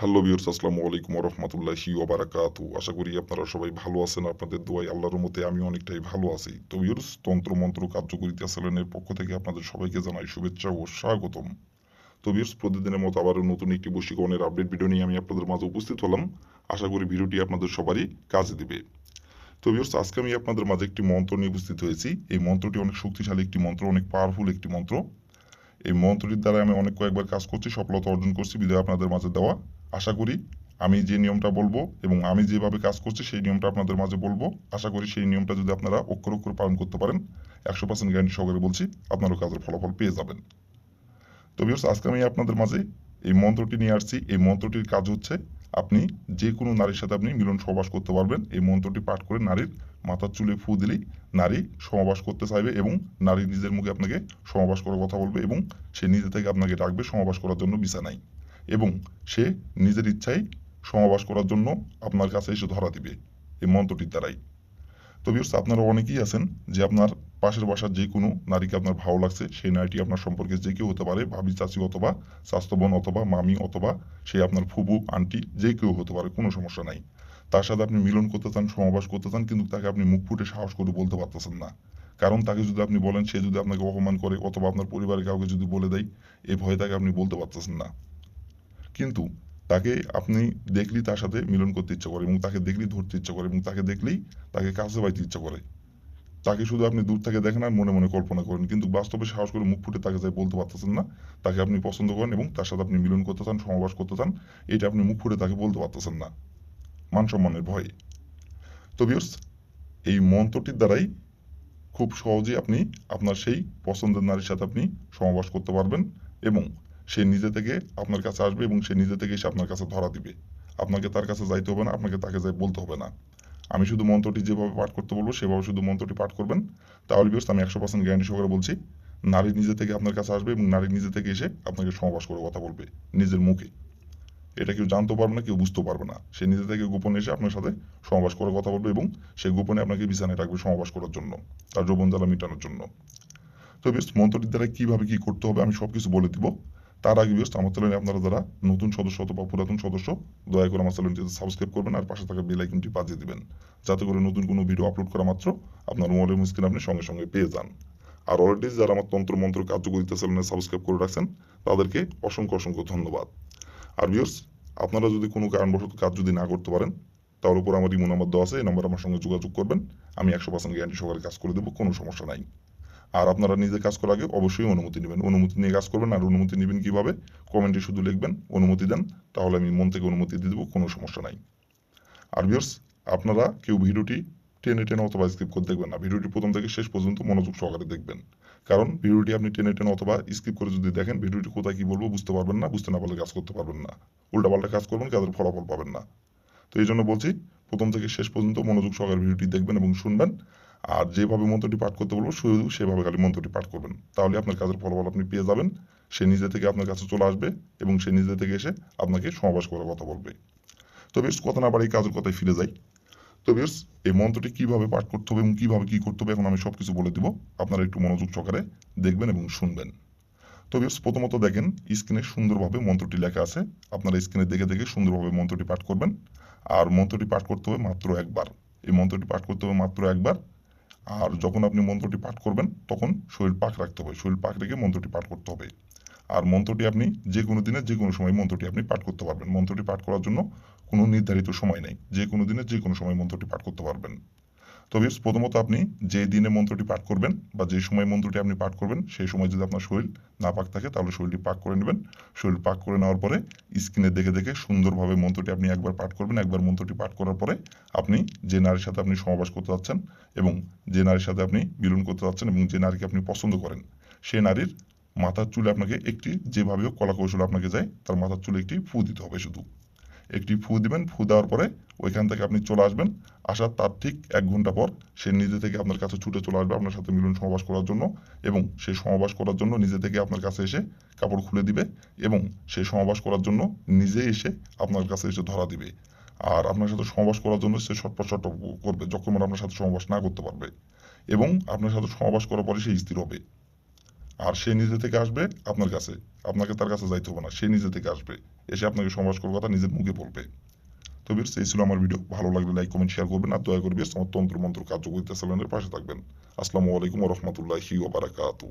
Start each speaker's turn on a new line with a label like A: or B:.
A: Hello বিয়র্স আসসালামু আলাইকুম রহমতুল্লাহি ওবারাকাতু আশা করি আপনারা সবাই ভালো আছেন, আপনাদের দোয়াই আল্লাহর মতে আমি অনেকটাই ভালো আছি। তো তন্ত্র মন্ত্র কার্যকরিতা সেলেনের পক্ষ থেকে আপনাদের সবাইকে জানাই শুভেচ্ছা ও স্বাগতম। তো বিয়র্স প্রতিদিনের মতো আবারও নতুন একটি বশীকরণের আপডেট ভিডিও নিয়ে আমি আপনাদের মাঝে উপস্থিত হলাম। আশা করি ভিডিওটি আপনাদের সবারই কাজে দিবে। তো বিয়র্স আজকে আমি আপনাদের মাঝে একটি মন্ত্র নিয়ে উপস্থিত হয়েছি। এই মন্ত্রটি অনেক শক্তিশালী একটি মন্ত্র, অনেক পাওয়ারফুল একটি মন্ত্র। এই মন্ত্রটির দ্বারা আমি অনেক কয়েকবার কাজ করছি, সফলতা অর্জন করছি, বিদায় আপনাদের মাঝে দেওয়া। আশা করি আমি যে নিয়মটা বলব এবং আমি যেভাবে কাজ করছি সেই নিয়মটা আপনাদের মাঝে বলব। আশা করি সেই নিয়মটা যদি আপনারা অক্ষর অক্ষর পালন করতে পারেন, একশো পার্সেন্ট গ্যারান্টি সহকারে বলছি আপনারও কাজের ফলাফল পেয়ে যাবেন। তো বিয়র্স আজকে আমি আপনাদের মাঝে এই মন্ত্রটি নিয়ে আসছি। এই মন্ত্রটির কাজ হচ্ছে আপনি যে কোনো নারীর সাথে আপনি মিলন সহবাস করতে পারবেন। এই মন্ত্রটি পাঠ করে নারীর মাথার চুলে ফু দিলেই নারী সমাবাস করতে চাইবে এবং নারী নিজের মুখে আপনাকে সমাবাস করার কথা বলবে এবং সে নিজে থেকে আপনাকে ডাকবে সমাবাস করার জন্য বিছানায়। এবং সে নিজের ইচ্ছায় সমাবাস করার জন্য আপনার কাছে এসে ধরা দিবে এই মন্ত্রটির দ্বারাই। তো বিয়র্স আপনারা অনেকেই আছেন যে আপনার পাশের বাসার যে কোনো নারীকে আপনার ভালো লাগছে, সেই নারীটি আপনার সম্পর্কে যে কেউ হতে পারে, ভাবি, চাচি অথবা স্বাস্থ্যবন অথবা মামি অথবা সে আপনার ফুবু, আন্টি, যে কেউ হতে পারে, কোনো সমস্যা নাই। তার সাথে আপনি মিলন করতে চান, সমাবাস করতে চান, কিন্তু তাকে আপনি মুখ ফুটে সাহস করে বলতে পারতেছেন না। কারণ তাকে যদি আপনি বলেন, সে যদি আপনাকে অপমান করে অথবা আপনার পরিবারের কাউকে যদি বলে দেয় এই ভয়ে তাকে আপনি বলতে পারতেছেন না। কিন্তু তাকে আপনি দেখলেই তার সাথে মিলন করতে ইচ্ছা করে এবং তাকে দেখলেই ধরতে ইচ্ছা করে এবং তাকে দেখলেই তাকে কাছে পাইতে ইচ্ছা করে। তাকে শুধু আপনি দূর থেকে দেখেন আর মনে মনে কল্পনা করেন, কিন্তু বাস্তবে সাহস করে মুখ ফুটে তাকে যাই বলতে পারতেছেন না, তাকে আপনি পছন্দ করেন এবং তার সাথে আপনি মিলন করতে চান সমাবাস করতে চান, এটা আপনি মুখ ফুটে তাকে বলতে পারতেছেন না। মান সম্মানের ভয়ে। তো বিয়র্স এই মন্ত্রটির দ্বারাই খুব সহজেই আপনি আপনার সেই পছন্দের নারীর সাথে আপনি সমাবাস করতে পারবেন এবং সে নিজে থেকে আপনার কাছে আসবে এবং সে নিজে থেকে এসে আপনার কাছে ধরা দিবে। আপনাকে তার কাছে যাইতে হবে না, আপনাকে তাকে যাই বলতে হবে না। আমি শুধু মন্ত্রটি যেভাবে পাঠ করতে বলব, সেভাবে শুধু মন্ত্রটি পাঠ করবেন। তাহলে বিয়র্স আমি একশো পার্সেন্ট গ্যারান্টি সহকারে বলছি, নারী নিজে থেকে আপনার কাছে আসবে এবং নারী নিজে থেকে এসে আপনাকে সমাবাস করে কথা বলবে, নিজের মুখে। এটা কেউ জানতে পারবে না, কেউ বুঝতেও পারবে না। সে নিজে থেকে গোপনে এসে আপনার সাথে সমাবাস করে কথা বলবে এবং সে গোপনে আপনাকে বিছানায় রাখবে সমাবাস করার জন্য, তার যৌবন জ্বালা মেটানোর জন্য। তো বেশ মন্ত্রটির দ্বারা কীভাবে কী করতে হবে, আমি সব কিছু বলে দিব। তার আগে বেশ আমার চ্যানেলে আপনারা যারা নতুন সদস্য অথবা পুরাতন সদস্য, দয়া করে আমার চ্যানেলটিতে সাবস্ক্রাইব করবেন আর পাশে থাকা বেল আইকনটি বাজিয়ে দিবেন, যাতে করে নতুন কোনো ভিডিও আপলোড করা মাত্র আপনার মোবাইলের স্ক্রিন আপনি সঙ্গে সঙ্গে পেয়ে যান। আর অলরেডি যারা আমার তন্ত্র মন্ত্র কার্যকরিতা চ্যানেলে সাবস্ক্রাইব করে রাখছেন, তাদেরকে অসংখ্য অসংখ্য ধন্যবাদ। আর ভিউর্স আপনারা যদি কোনো কারণবশত কাজ যদি না করতে পারেন, তার উপর আমার ইমো নাম্বার দেওয়া আছে, এই নাম্বার আমার সঙ্গে যোগাযোগ করবেন, আমি একশো পার্সেন্ট গ্যারান্টি সহকারে কাজ করে দেবো, কোনো সমস্যা নাই। আর আপনারা নিজে কাজ করার আগে অবশ্যই অনুমতি নেবেন। অনুমতি নিয়ে কাজ করবেন, আর অনুমতি নেবেন কীভাবে? কমেন্টে শুধু লিখবেন, অনুমতি দেন, তাহলে আমি মন থেকে অনুমতি দিয়ে দেবো, কোনো সমস্যা নাই। আর ভিউর্স আপনারা কেউ ভিডিওটি টেনে টেনে অথবা স্কিপ করে দেখবেন না। ভিডিওটি প্রথম থেকে শেষ পর্যন্ত মনোযোগ সহকারে দেখবেন। কারণ ভিডিওটি আপনি টেনে টেনে অথবা স্কিপ করে যদি দেখেন, ভিডিওটি কোথায় কি বলব বুঝতে পারবেন না, বুঝতে না পারলে কাজ করতে পারবেন না। উল্টাপাল্টা কাজ করবেন, কাজের ফলাফল পাবেন না। তো এই জন্য বলছি, প্রথম থেকে শেষ পর্যন্ত মনোযোগ সহকারে ভিডিওটি দেখবেন এবং শুনবেন। আর যেভাবে মন্ত্রটি পাঠ করতে বলব, শুধু সেভাবে খালি মন্ত্রটি পাঠ করবেন। তাহলে আপনার কাজের ফলাফল আপনি পেয়ে যাবেন। সে নিজে থেকে আপনার কাছে চলে আসবে এবং সে নিজে থেকে এসে আপনাকে সমাবাস করার কথা বলবে। তো বেশ, কথা না বাড়ি কাজের কথায় ফিরে যাই। তো বেশ, এই মন্ত্রটি কীভাবে পাঠ করতে হবে এবং কীভাবে কি করতে হবে, এখন আমি সব কিছু বলে দিব। আপনারা একটু মনোযোগ সহকারে দেখবেন এবং শুনবেন। তো বেশ, প্রথমত দেখেন, স্ক্রিনে সুন্দরভাবে মন্ত্রটি লেখা আছে। আপনারা স্ক্রিনে দেখে দেখে সুন্দরভাবে মন্ত্রটি পাঠ করবেন। আর মন্ত্রটি পাঠ করতে হবে মাত্র একবার। এই মন্ত্রটি পাঠ করতে হবে মাত্র একবার। আর যখন আপনি মন্ত্রটি পাঠ করবেন, তখন শরীর পাক রাখতে হবে। শরীর পাক রেখে মন্ত্রটি পাঠ করতে হবে। আর মন্ত্রটি আপনি যে কোনো দিনে যে কোনো সময় মন্ত্রটি আপনি পাঠ করতে পারবেন। মন্ত্রটি পাঠ করার জন্য কোনো নির্ধারিত সময় নেই। যে কোনো দিনে যে কোনো সময় মন্ত্রটি পাঠ করতে পারবেন। তবে প্রথমত আপনি যে দিনে মন্ত্রটি পাঠ করবেন বা যে সময় মন্ত্রটি আপনি পাঠ করবেন, সেই সময় যদি আপনার শরীর না পাক থাকে, তাহলে শরীরটি পাক করে নেবেন। শরীর পাক করে নেওয়ার পরে স্ক্রিনে দেখে দেখে সুন্দরভাবে মন্ত্রটি আপনি একবার পাঠ করবেন। একবার মন্ত্রটি পাঠ করার পরে আপনি যে নারীর সাথে আপনি সমাবাস করতে যাচ্ছেন এবং যে নারীর সাথে আপনি মিলন করতে যাচ্ছেন এবং যে নারীকে আপনি পছন্দ করেন, সেই নারীর মাথার চুলে আপনাকে একটি যেভাবে কলা কৌশল আপনাকে যায় তার মাথার চুলে একটি ফু দিতে হবে শুধু। একটি ফু দিবেন, ফু দেওয়ার পরে ওইখান থেকে আপনি চলে আসবেন। আসার তার ঠিক এক ঘণ্টা পর সে নিজে থেকে আপনার কাছে ছুটে চলে আসবে আপনার সাথে মিলন সমাবাস করার জন্য এবং সেই সমাবাস করার জন্য নিজে থেকে আপনার কাছে এসে কাপড় খুলে দিবে এবং সে সমাবাস করার জন্য নিজে এসে আপনার কাছে এসে ধরা দিবে। আর আপনার সাথে সমাবাস করার জন্য সে ছটপট ছটপট করবে যখন আপনার সাথে সমাবাস না করতে পারবে এবং আপনার সাথে সমাবাস করার পরে সে স্থির হবে। আর সে নিজে থেকে আসবে আপনার কাছে। আপনাকে তার কাছে যাইতে হবে না, সে নিজে থেকে আসবে। এসে আপনাকে করার কথা নিজের মুখে বলবে। তো বিয়ার্স এই ছিল আমার ভিডিও। ভালো লাগলে লাইক কমেন্ট শেয়ার করবেন আর দয়া করবে তন্ত্র মন্ত্র কার্যকরিতা চ্যানেলের পাশে থাকবেন। আসসালামু আলাইকুম রহমতুল্লাহি ওবারাকাতু